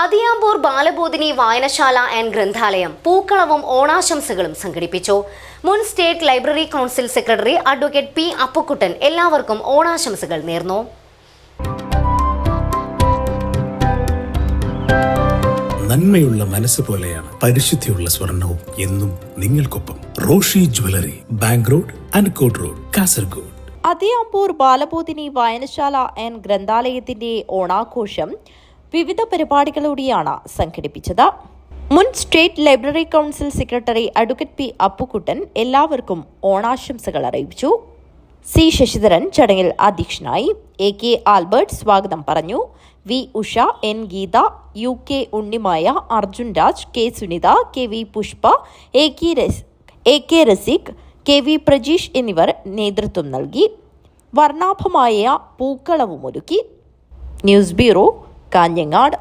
അതിയാമ്പൂർ ബാലബോധിനി വായനശാല ആൻഡ് ഗ്രന്ഥാലയം പൂക്കളവും ഓണാശംസകളും സംഘടിപ്പിച്ചു. മുൻ state library council secretary advocate P Appukuttan എല്ലാവർക്കും ഓണാശംസകൾ നേർന്നു. നന്മയുള്ള മനസ്സ് പോലെയാണ് പരിശുദ്ധിയുള്ള സ്വർണവും എന്നും നിങ്ങൾക്കൊപ്പം Roshi jewellery bank road Anakkode road Kasaragod. Athiyampur Balabodhini വായനശാല ആൻഡ് ഗ്രന്ഥാലയത്തിന്റെ ഓണാഘോഷം വിവിധ പരിപാടികളോടെയാണ് സംഘടിപ്പിച്ചത്. മുൻ state library council secretary advocate P Appukuttan എല്ലാവർക്കും ഓണാശംസകൾ അറിയിച്ചു. സി ശശിധരൻ ചടങ്ങിൽ അധ്യക്ഷനായി എ കെ ആൽബർട്ട് സ്വാഗതം പറഞ്ഞു. V Usha N Geetha U K Unnimaya Arjun Raj K Sunitha K V Pushpa A K Rasik K K V Prajeesh എന്നിവർ നേതൃത്വം നൽകി. വർണാഭമായ പൂക്കളവുമൊരുക്കി. News bureau Kanhangad